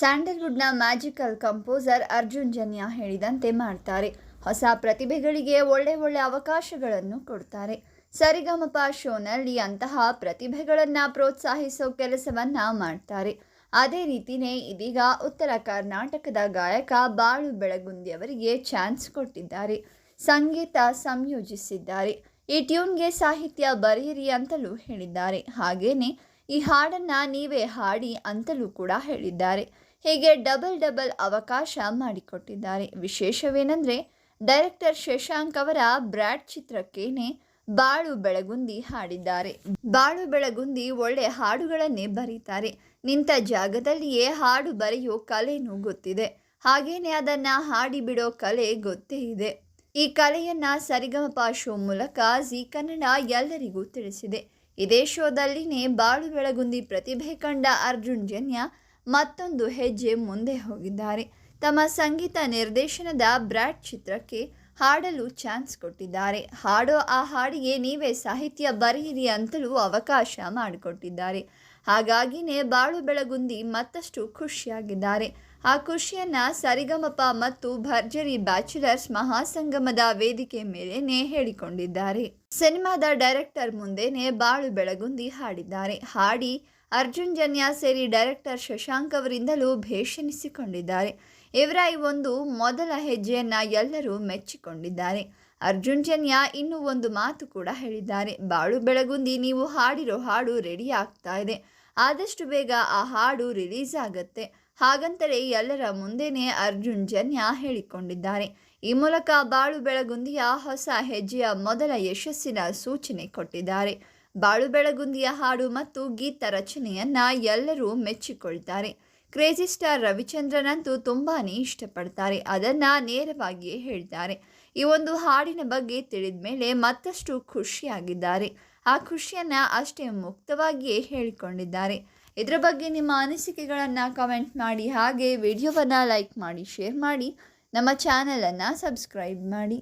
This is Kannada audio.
ಸ್ಯಾಂಡಲ್ವುಡ್ನ ಮ್ಯಾಜಿಕಲ್ ಕಂಪೋಸರ್ ಅರ್ಜುನ್ ಜನ್ಯ ಹೇಳಿದಂತೆ ಮಾಡ್ತಾರೆ. ಹೊಸ ಪ್ರತಿಭೆಗಳಿಗೆ ಒಳ್ಳೆ ಒಳ್ಳೆ ಅವಕಾಶಗಳನ್ನು ಕೊಡ್ತಾರೆ. ಸರಿಗಮಪ ಶೋನಲ್ಲಿ ಅಂತಹ ಪ್ರತಿಭೆಗಳನ್ನು ಪ್ರೋತ್ಸಾಹಿಸೋ ಕೆಲಸವನ್ನ ಮಾಡ್ತಾರೆ. ಅದೇ ರೀತಿಯೇ ಇದೀಗ ಉತ್ತರ ಕರ್ನಾಟಕದ ಗಾಯಕ ಬಾಳು ಬೆಳಗುಂದಿ ಅವರಿಗೆ ಚಾನ್ಸ್ ಕೊಟ್ಟಿದ್ದಾರೆ. ಸಂಗೀತ ಸಂಯೋಜಿಸಿದ್ದಾರೆ. ಈ ಟ್ಯೂನ್ಗೆ ಸಾಹಿತ್ಯ ಬರೆಯಿರಿ ಅಂತಲೂ ಹೇಳಿದ್ದಾರೆ. ಹಾಗೇನೆ, ಈ ಹಾಡನ್ನ ನೀವೇ ಹಾಡಿ ಅಂತಲೂ ಕೂಡ ಹೇಳಿದ್ದಾರೆ. ಹೀಗೆ ಡಬಲ್ ಡಬಲ್ ಅವಕಾಶ ಮಾಡಿಕೊಟ್ಟಿದ್ದಾರೆ. ವಿಶೇಷವೇನೆಂದರೆ, ಡೈರೆಕ್ಟರ್ ಶಶಾಂಕ್ ಅವರ ಬ್ರಾಡ್ ಚಿತ್ರಕ್ಕೇನೆ ಬಾಳು ಬೆಳಗುಂದಿ ಹಾಡಿದ್ದಾರೆ. ಬಾಳು ಬೆಳಗುಂದಿ ಒಳ್ಳೆ ಹಾಡುಗಳನ್ನೇ ಬರೀತಾರೆ. ನಿಂತ ಜಾಗದಲ್ಲಿಯೇ ಹಾಡು ಬರೆಯೋ ಕಲೆನೂ ಗೊತ್ತಿದೆ. ಹಾಗೇನೆ ಅದನ್ನ ಹಾಡಿ ಬಿಡೋ ಕಲೆ ಗೊತ್ತೇ ಇದೆ. ಈ ಕಲೆಯನ್ನ ಸರಿಗಮಪ ಶೋ ಮೂಲಕ ಜಿ ಕನ್ನಡ ಎಲ್ಲರಿಗೂ ತಿಳಿಸಿದೆ. ಇದೇ ಶೋದಲ್ಲಿನೇ ಬಾಳು ಬೆಳಗುಂದಿ ಪ್ರತಿಭೆ ಕಂಡ ಅರ್ಜುನ್ ಜನ್ಯ ಮತ್ತೊಂದು ಹೆಜ್ಜೆ ಮುಂದೆ ಹೋಗಿದ್ದಾರೆ. ತಮ್ಮ ಸಂಗೀತ ನಿರ್ದೇಶನದ ಬ್ರಾಡ್ ಚಿತ್ರಕ್ಕೆ ಹಾಡಲು ಚಾನ್ಸ್ ಕೊಟ್ಟಿದ್ದಾರೆ. ಹಾಡೋ ಆ ಹಾಡಿಗೆ ನೀವೇ ಸಾಹಿತ್ಯ ಬರೆಯಿರಿ ಅಂತಲೂ ಅವಕಾಶ ಮಾಡಿಕೊಟ್ಟಿದ್ದಾರೆ. ಹಾಗಾಗಿನೇ ಬಾಳು ಬೆಳಗುಂದಿ ಮತ್ತಷ್ಟು ಖುಷಿಯಾಗಿದ್ದಾರೆ. ಆ ಖುಷಿಯನ್ನ ಸರಿಗಮಪ ಮತ್ತು ಭರ್ಜರಿ ಬ್ಯಾಚುಲರ್ಸ್ ಮಹಾಸಂಗಮದ ವೇದಿಕೆ ಮೇಲೇನೆ ಹೇಳಿಕೊಂಡಿದ್ದಾರೆ. ಸಿನಿಮಾದ ಡೈರೆಕ್ಟರ್ ಮುಂದೆನೆ ಬಾಳು ಬೆಳಗುಂದಿ ಹಾಡಿದ್ದಾರೆ. ಹಾಡಿ ಅರ್ಜುನ್ ಜನ್ಯ ಸೇರಿ ಡೈರೆಕ್ಟರ್ ಶಶಾಂಕ್ ಅವರಿಂದಲೂ ಭೇಷಣಿಸಿಕೊಂಡಿದ್ದಾರೆ. ಇವರ ಈ ಒಂದು ಮೊದಲ ಹೆಜ್ಜೆಯನ್ನು ಎಲ್ಲರೂ ಮೆಚ್ಚಿಕೊಂಡಿದ್ದಾರೆ. ಅರ್ಜುನ್ ಜನ್ಯ ಇನ್ನೂ ಒಂದು ಮಾತು ಕೂಡ ಹೇಳಿದ್ದಾರೆ. ಬಾಳು ಬೆಳಗುಂದಿ, ನೀವು ಹಾಡಿರೋ ಹಾಡು ರೆಡಿ ಆಗ್ತಾ ಇದೆ. ಆದಷ್ಟು ಬೇಗ ಆ ಹಾಡು ರಿಲೀಸ್ ಆಗತ್ತೆ. ಹಾಗಂತಲೇ ಎಲ್ಲರ ಮುಂದೆನೇ ಅರ್ಜುನ್ ಜನ್ಯ ಹೇಳಿಕೊಂಡಿದ್ದಾರೆ. ಈ ಮೂಲಕ ಬಾಳು ಬೆಳಗುಂದಿಯ ಹೊಸ ಹೆಜ್ಜೆಯ ಮೊದಲ ಯಶಸ್ಸಿನ ಸೂಚನೆ ಕೊಟ್ಟಿದ್ದಾರೆ. ಬಾಳು ಬೆಳಗುಂದಿಯ ಹಾಡು ಮತ್ತು ಗೀತ ರಚನೆಯನ್ನ ಎಲ್ಲರೂ ಮೆಚ್ಚಿಕೊಳ್ತಾರೆ ಕ್ರೇಜಿ ಸ್ಟಾರ್ ರವಿಚಂದ್ರನಂತೂ ತುಂಬಾ ಇಷ್ಟಪಡ್ತಾರೆ, ಅದನ್ನು ನೇರವಾಗಿಯೇ ಹೇಳ್ತಾರೆ ಈ ಒಂದು ಹಾಡಿನ ಬಗ್ಗೆ ತಿಳಿದ ಮೇಲೆ ಮತ್ತಷ್ಟು ಖುಷಿಯಾಗಿದ್ದಾರೆ. ಆ ಖುಷಿಯನ್ನು ಅಷ್ಟೇ ಮುಕ್ತವಾಗಿಯೇ ಹೇಳಿಕೊಂಡಿದ್ದಾರೆ. ಇದರ ಬಗ್ಗೆ ನಿಮ್ಮ ಅನಿಸಿಕೆಗಳನ್ನು ಕಮೆಂಟ್ ಮಾಡಿ, ಹಾಗೆ ವಿಡಿಯೋವನ್ನು ಲೈಕ್ ಮಾಡಿ, ಶೇರ್ ಮಾಡಿ, ನಮ್ಮ ಚಾನಲನ್ನು ಸಬ್ಸ್ಕ್ರೈಬ್ ಮಾಡಿ.